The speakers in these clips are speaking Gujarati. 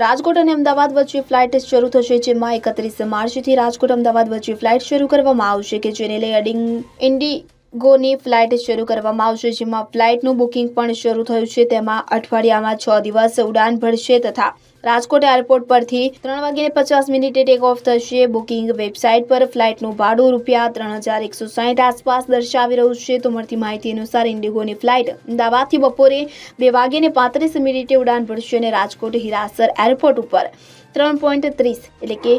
રાજકોટ અને અમદાવાદ વચ્ચે ફ્લાઇટ શરૂ થશે, જેમાં એકત્રીસ માર્ચથી રાજકોટ, અમદાવાદ વચ્ચે ફ્લાઇટ શરૂ કરવામાં આવશે, કે જેને લઈ અડિંગ ઇન્ડિગોની ફ્લાઇટ શરૂ કરવામાં આવશે, જેમાં ફ્લાઇટનું બુકિંગ પણ શરૂ થયું છે. તેમાં અઠવાડિયામાં છ દિવસ ઉડાન ભરશે તથા રાજકોટ એરપોર્ટ પરથી ત્રણ વાગ્યે પચાસ મિનિટે ટેક ઓફ થશે. બુકિંગ વેબસાઇટ પર ફ્લાઇટનું ભાડું રૂપિયા ત્રણ હજાર એકસો સાઠ આસપાસ દર્શાવી રહ્યું છે. તો મળતી માહિતી અનુસાર ઇન્ડિગોની ફ્લાઇટ અમદાવાદથી બપોરે બે વાગ્યે પાંત્રીસ મિનિટે ઉડાન ભરશે અને રાજકોટ હિરાસર એરપોર્ટ ઉપર. ત્રણ પોઈન્ટ ત્રીસ એટલે કે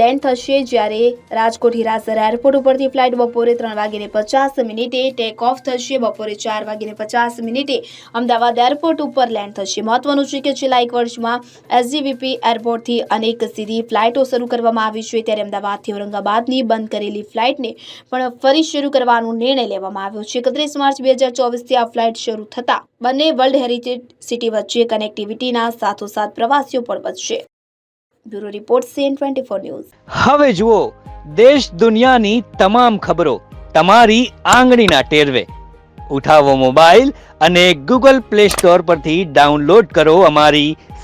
લેન્ડ થશે જ્યારે રાજકોટ હિરાસર એરપોર્ટ ઉપરથી ફ્લાઇટ બપોરે ત્રણ વાગીને પચાસ મિનિટે ટેક ઓફ થશે. બપોરે ચાર વાગીને પચાસ મિનિટે અમદાવાદ એરપોર્ટ ઉપર લેન્ડ થશે મહત્વનું છે કે છેલ્લા એક વર્ષમાં એસજીવીપી એરપોર્ટથી અનેક સીધી ફ્લાઇટો શરૂ કરવામાં આવી છે. ત્યારે અમદાવાદથી ઔરંગાબાદની બંધ કરેલી ફ્લાઇટને પણ ફરી શરૂ કરવાનો નિર્ણય લેવામાં આવ્યો છે. એકત્રીસ માર્ચ બે હજાર ચોવીસથી આ ફ્લાઇટ શરૂ થતાં બંને વર્લ્ડ હેરિટેજ સિટી વચ્ચે કનેક્ટિવિટીના સાથોસાથ પ્રવાસીઓ પણ વધશે. Bureau report CN twenty four news. હવે જુઓ, દેશ દુનિયાની તમામ ખબરો તમારી આંગળીના ટેરવે. ઉઠાવો મોબાઈલ અને ગૂગલ પ્લે સ્ટોર પરથી ડાઉનલોડ કરો અમારી